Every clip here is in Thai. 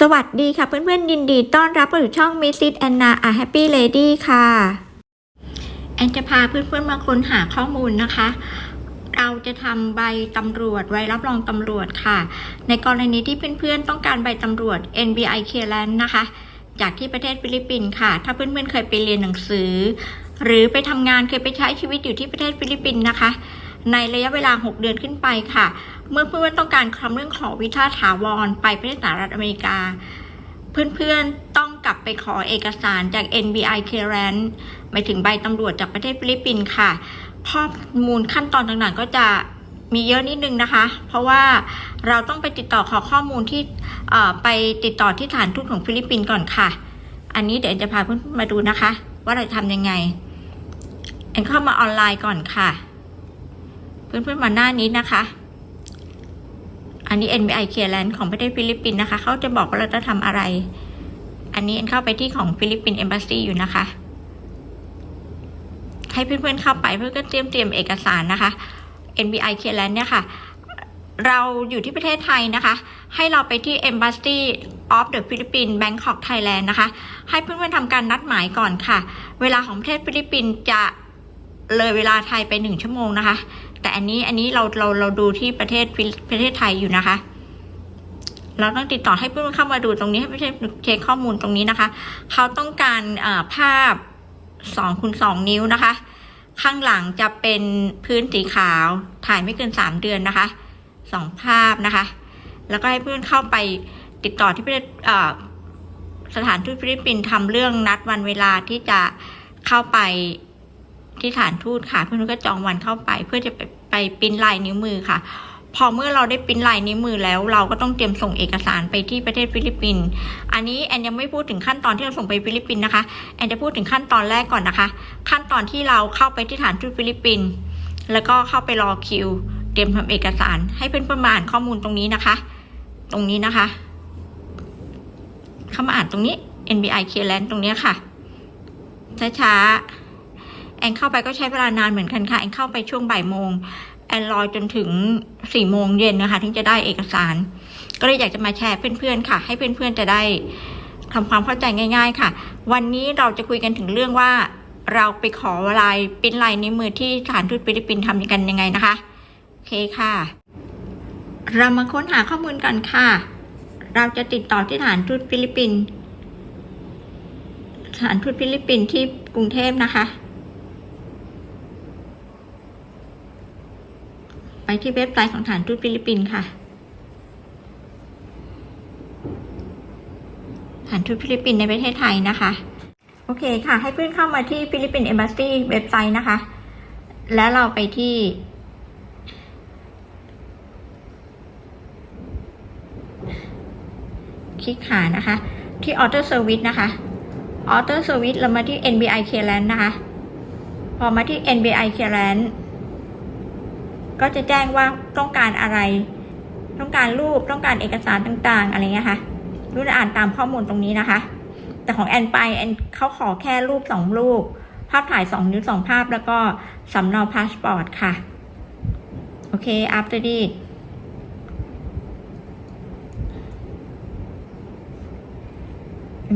สวัสดีค่ะเพื่อนๆยินดีต้อนรับเข้าสู่ช่อง Mrs. Anna a Happy Lady ค่ะ แอนจะพาเพื่อนๆมาค้นหาข้อมูลนะคะ เราจะทำใบตำรวจใบรับรองตำรวจค่ะ ในกรณีที่เพื่อนๆต้องการใบตำรวจ NBI Clearance นะคะ จากที่ประเทศฟิลิปปินส์ค่ะ ถ้าเพื่อนๆเคยไปเรียนหนังสือ หรือไปทำงานเคยไปใช้ชีวิตอยู่ที่ประเทศฟิลิปปินส์นะคะ ในระยะเวลา 6 เดือนขึ้นไปค่ะ เมื่อเพื่อนๆต้องการคำเรื่องขอวีซ่าถาวรไปประเทศสหรัฐอเมริกา เพื่อนๆต้องกลับไปขอเอกสารจาก NBI Clearance หมายถึงใบตำรวจจากประเทศฟิลิปปินส์ค่ะข้อมูลขั้นตอนต่างๆก็จะมีเยอะนิดนึงนะคะ เพราะว่าเราต้องไปติดต่อขอข้อมูลที่ไปติดต่อที่ฐานทูตของฟิลิปปินส์ก่อนค่ะ อันนี้เดี๋ยวจะพาเพื่อนๆมาดูนะคะ ว่าเราทำยังไงแอนเข้ามาออนไลน์ก่อนค่ะ เพื่อนๆมาหน้านี้นะคะ อันนี้ NBI Clearance ของประเทศฟิลิปปินส์นะคะ เขาจะบอกว่าเราจะทำอะไร อันนี้แอนเข้าไปที่ของฟิลิปปินส์ Embassy อยู่นะคะ ให้เพื่อนๆเข้าไปเพื่อก็เตรียมเตรียมเอกสารนะคะ NBI Clearance เนี่ยค่ะ เราอยู่ที่ประเทศไทยนะคะ ให้เราไปที่ Embassy of the Philippines Bangkok Thailand นะคะ ให้เพื่อนๆทำการนัดหมายก่อนค่ะ เวลาของประเทศฟิลิปปินส์จะ เลยเวลาไทยไปหนึ่งชั่วโมงนะคะ แต่อันนี้อันนี้เราเราเราดูที่ประเทศประเทศไทยอยู่นะคะ เราต้องติดต่อให้เพื่อนเข้ามาดูตรงนี้ให้เพื่อนเช็คข้อมูลตรงนี้นะคะ เขาต้องการภาพสองคูณสองนิ้วนะคะ ข้างหลังจะเป็นพื้นสีขาวถ่ายไม่เกินสามเดือนนะคะสองภาพนะคะ แล้วก็ให้เพื่อนเข้าไปติดต่อที่ประเทศสถานทูตฟิลิปปินส์ทำเรื่องนัดวันเวลาที่จะเข้าไป ที่ฐานทูตค่ะ เพื่อนๆก็จองวันเข้าไป เพื่อจะไปไปปริ้นลายนิ้วมือค่ะ พอเมื่อเราได้ปริ้นลายนิ้วมือแล้ว เราก็ต้องเตรียมส่งเอกสารไปที่ประเทศฟิลิปปินส์อันนี้แอนยังไม่พูดถึงขั้นตอนที่เราส่งไปฟิลิปปินส์นะคะแอนจะพูดถึงขั้นตอนแรกก่อนนะคะ ขั้นตอนที่เราเข้าไปที่ฐานทูตฟิลิปปินส์แล้วก็เข้าไปรอคิว เตรียมทำเอกสาร ให้เพื่อนๆมาอ่านข้อมูลตรงนี้นะคะ ตรงนี้นะคะ เข้ามาอ่านตรงนี้ NBI Clearance ตรงนี้ค่ะช้าๆ แอนเข้าไปก็ใช้เวลานานเหมือนกันค่ะ แอนเข้าไปช่วงบ่ายโมง แอนรอจนถึงสี่โมงเย็นนะคะถึงจะได้เอกสาร ก็เลยอยากจะมาแชร์เพื่อนๆค่ะ ให้เพื่อนๆจะได้ทำความเข้าใจง่าย ๆ ค่ะ วันนี้เราจะคุยกันถึงเรื่องว่า เราไปขอลายปิ้นลายนิ้วมือที่สถานทูตฟิลิปปินส์ทำกันยังไงนะคะโอเคค่ะ เรามาค้นหาข้อมูลกันค่ะ เราจะติดต่อที่ฐานทูตฟิลิปปินส์สถานทูตฟิลิปปินส์ที่กรุงเทพนะคะ ไป ที่เว็บไซต์ของฐานทูตฟิลิปปินส์ค่ะฐานทูตฟิลิปปินส์ในประเทศไทยนะคะ โอเคค่ะ ให้เพื่อนเข้ามาที่ฟิลิปปินส์เอมบ s สซีเว็บไซต์นะคะ แล้วเราไปที่คลิกหานะคะ ที่ Auto Service นะคะ Auto Service เรามาที่ NBI Clearance นะคะ พอมาที่ NBI Clearance ก็จะแจ้งว่าต้องการอะไร ต้องการรูปต้องการเอกสารต่างๆ อะไรเงี้ยค่ะรู้อ่านตามข้อมูลตรงนี้นะคะ แต่ของแอนไปแอนเขาขอแค่รูปสองรูป ภาพถ่ายสองนิ้วสองภาพแล้วก็สำเนาพาสปอร์ตค่ะ โอเค after this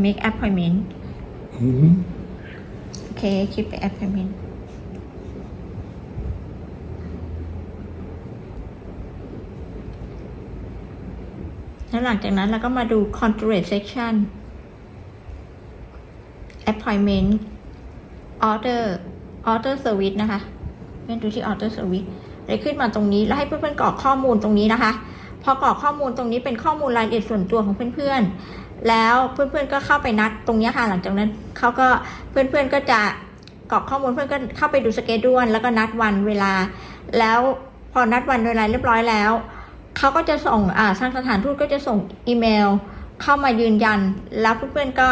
make appointment Mm-hmm. โอเค keep the appointment แแล้วหลังจากนั้นเราก็มาดู control section appointment order order service นะคะเพื่อนดูที่ order service เลยขึ้นมาตรงนี้แล้วให้เพื่อนๆกรอกข้อมูลตรงนี้นะคะ พอกรอกข้อมูลตรงนี้เป็นข้อมูลรายละเอียดส่วนตัวของเพื่อนๆ แล้วเพื่อนๆก็เข้าไปนัดตรงนี้ค่ะหลังจากนั้นเขาก็เพื่อนๆก็จะกรอกข้อมูลเพื่อนก็เข้าไปดูสเกจดวนแล้วก็นัดวันเวลา แล้วพอนัดวันเวลาเรียบร้อยแล้ว เขาก็จะส่งอ่าทางสถานทูตก็จะส่งอีเมล เข้ามายืนยัน แล้วเพื่อนๆก็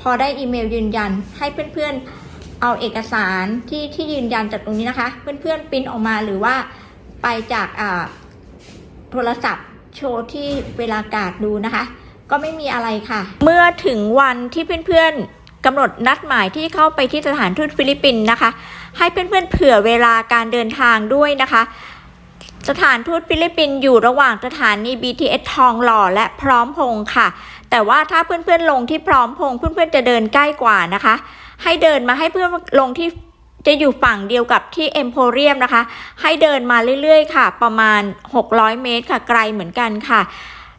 พอได้อีเมลยืนยัน ให้เพื่อนๆเอาเอกสารที่ที่ยืนยันจากตรงนี้นะคะ เพื่อนๆปริ้นออกมาหรือว่าไปจากอ่าโทรศัพท์โชว์ที่เวลากาดดูนะคะ ก็ไม่มีอะไรค่ะ เมื่อถึงวันที่เพื่อนๆกำหนดนัดหมายที่เข้าไปที่สถานทูตฟิลิปปินส์นะคะ ให้เพื่อนๆเผื่อเวลาการเดินทางด้วยนะคะ สถานทูตฟิลิปปินส์อยู่ระหว่างสถานี BTS ทองหล่อและพร้อมพงค่ะ แต่ว่าถ้าเพื่อนๆลงที่พร้อมพงเพื่อนๆจะเดินใกล้กว่านะคะ ให้เดินมาให้เพื่อนลงที่จะอยู่ฝั่งเดียวกับที่เอ็มโพเรียมนะคะ ให้เดินมาเรื่อยๆ ค่ะ ประมาณ 600 เมตรค่ะไกลเหมือนกันค่ะ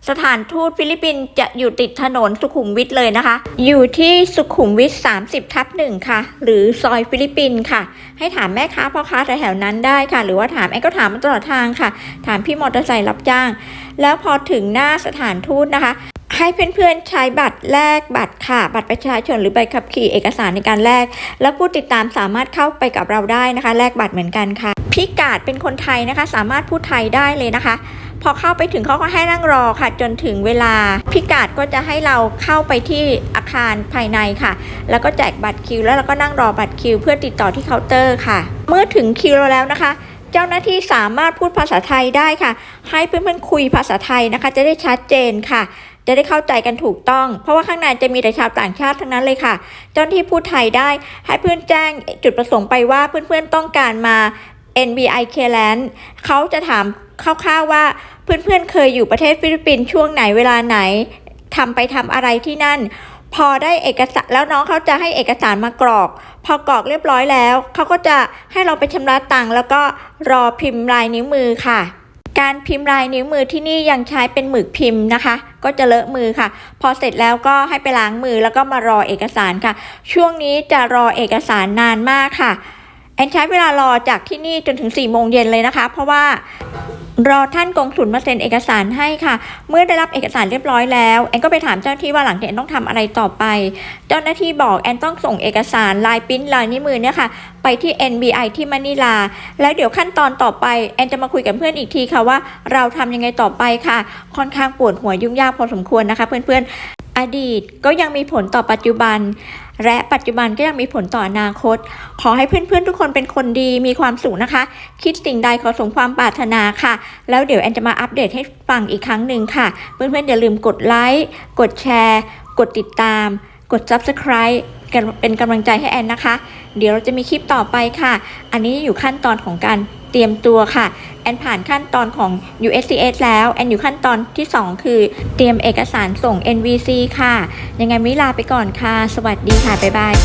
สถานทูตฟิลิปปินส์จะอยู่ติดถนนสุขุมวิทเลยนะคะ อยู่ที่สุขุมวิท 30 ทับหนึ่งค่ะ หรือซอยฟิลิปปินส์ค่ะ ให้ถามแม่ค้าพ่อค้าแถวๆนั้นได้ค่ะ หรือว่าถามแอนก็ถามมาตลอดทางค่ะ ถามพี่มอเตอร์ไซค์รับจ้าง แล้วพอถึงหน้าสถานทูตนะคะให้เพื่อนๆใช้บัตรแลกบัตรค่ะ บัตรประชาชนหรือใบขับขี่เอกสารในการแลกแล้วผู้ติดตามสามารถเข้าไปกับเราได้นะคะ แลกบัตรเหมือนกันค่ะพี่กาดเป็นคนไทยนะคะ สามารถพูดไทยได้เลยนะคะ พอเข้าไปถึงเขาก็ให้นั่งรอค่ะจนถึงเวลาพี่กาดก็จะให้เราเข้าไปที่อาคารภายในค่ะ แล้วก็แจกบัตรคิว แล้วเราก็นั่งรอบัตรคิว เพื่อติดต่อที่เคาน์เตอร์ค่ะ เมื่อถึงคิวเราแล้วนะคะ เจ้าหน้าที่สามารถพูดภาษาไทยได้ค่ะ ให้เพื่อนๆคุยภาษาไทยนะคะ จะได้ชัดเจนค่ะจะได้เข้าใจกันถูกต้อง เพราะว่าข้างในจะมีแต่ชาวต่างชาติทั้งนั้นเลยค่ะ เจ้าหน้าที่พูดไทยได้ ให้เพื่อนแจ้งจุดประสงค์ไปว่าเพื่อนๆต้องการมา NBI k l a n d เขาจะถามคร่าวๆว่าเพื่อนๆเคยอยู่ประเทศฟิลิปปินส์ช่วงไหนเวลาไหนทำไปทำอะไรที่นั่น พอได้เอกสารแล้วน้องเขาจะให้เอกสารมากรอก พอกรอกเรียบร้อยแล้ว เขาก็จะให้เราไปชำระตังค์แล้วก็รอพิมพ์ลายนิ้วมือค่ะการพิมพ์ลายนิ้วมือที่นี่ยังใช้เป็นหมึกพิมพ์นะคะ ก็จะเลอะมือค่ะ พอเสร็จแล้วก็ให้ไปล้างมือแล้วก็มารอเอกสารค่ะ ช่วงนี้จะรอเอกสารนานมากค่ะ แอนใช้เวลารอจากที่นี่จนถึง4ี่โมงเย็นเลยนะคะ เพราะว่ารอท่านกงสุลมาเซ็นเอกสารให้ค่ะ เมื่อได้รับเอกสารเรียบร้อยแล้วแอนก็ไปถามเจ้าหน้าที่ว่าหลังจากแอนต้องทำอะไรต่อไป เจ้าหน้าที่บอกแอนต้องส่งเอกสารลายปิ้นลายนิ้วมือเนี่ยค่ะ ไปที่ NBI ที่มะนิลา แล้วเดี๋ยวขั้นตอนต่อไปแอนจะมาคุยกับเพื่อนอีกทีค่ะว่าเราทำยังไงต่อไปค่ะ ค่อนข้างปวดหัวยุ่งยากพอสมควรนะคะ เพื่อนๆอดีตก็ยังมีผลต่อปัจจุบัน และปัจจุบันก็ยังมีผลต่ออนาคต ขอให้เพื่อนๆทุกคนเป็นคนดีมีความสุขนะคะ คิดสิ่งใดขอสมความปรารถนาค่ะ แล้วเดี๋ยวแอนจะมาอัปเดตให้ฟังอีกครั้งหนึ่งค่ะ เพื่อนๆอย่าลืมกดไลค์กดแชร์ กดติดตาม กด subscribe กันเป็นกำลังใจให้แอนนะคะ เดี๋ยวเราจะมีคลิปต่อไปค่ะ อันนี้อยู่ขั้นตอนของการ เตรียมตัวค่ะ แอนผ่านขั้นตอนของ USCS แล้ว แอนอยู่ขั้นตอนที่ 2 คือ เตรียมเอกสารส่ง NVC ค่ะ ยังไงมิลาไปก่อนค่ะ สวัสดีค่ะ บ๊ายบาย